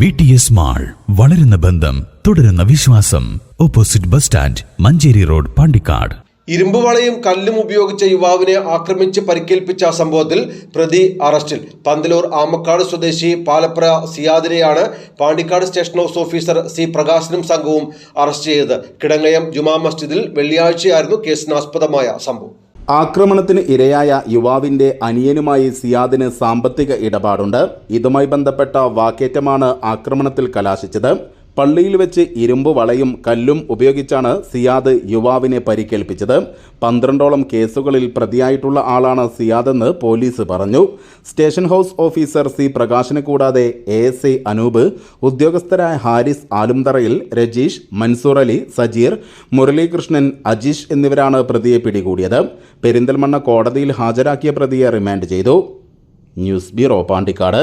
V T S mall വളരുന്ന ബന്ധം തുടരുന്ന വിശ്വാസം. Opposite bus stand Manjeri road Pandikkad. ഇരുമ്പുവളയും കല്ലും ഉപയോഗിച്ച യുവാവിനെ ആക്രമിച്ച് പരിക്കേൽപ്പിച്ച സംഭവത്തിൽ പ്രതി അറസ്റ്റിൽ. പന്തലൂർ ആമക്കാട് സ്വദേശി Palapra സിയാദിനെയാണ് Pandikkad station house officer C പ്രകാശനും സംഘവും അറസ്റ്റ് ചെയ്തത്. കിടങ്ങയം ജുമാ മസ്ജിദിൽ വെള്ളിയാഴ്ചയായിരുന്നു കേസിനാസ്പദമായ സംഭവം. ആക്രമണത്തിന് ഇരയായ യുവാവിന്റെ അനിയനുമായി സിയാദിന് സാമ്പത്തിക ഇടപാടുണ്ട്. ഇതുമായി ബന്ധപ്പെട്ട വാക്കേറ്റമാണ് ആക്രമണത്തിൽ കലാശിച്ചത്. പള്ളിയിൽ വെച്ച് ഇരുമ്പ് വളയും കല്ലും ഉപയോഗിച്ചാണ് സിയാദ് യുവാവിനെ പരിക്കേൽപ്പിച്ചത്. പന്ത്രണ്ടോളം കേസുകളിൽ പ്രതിയായിട്ടുള്ള ആളാണ് സിയാദെന്ന് പോലീസ് പറഞ്ഞു. സ്റ്റേഷൻ ഹൗസ് ഓഫീസർ സി പ്രകാശിനെ കൂടാതെ എ എസ് ഐ അനൂപ് ഉദ്യോഗസ്ഥരായ ഹാരിസ് ആലുംതറയിൽ രജീഷ് മൻസൂർ അലി സജീർ മുരളീകൃഷ്ണൻ അജീഷ് എന്നിവരാണ് പ്രതിയെ പിടികൂടിയത്. പെരിന്തൽമണ്ണ കോടതിയിൽ ഹാജരാക്കിയ പ്രതിയെ റിമാൻഡ് ചെയ്തു. News bureau Pandikkad.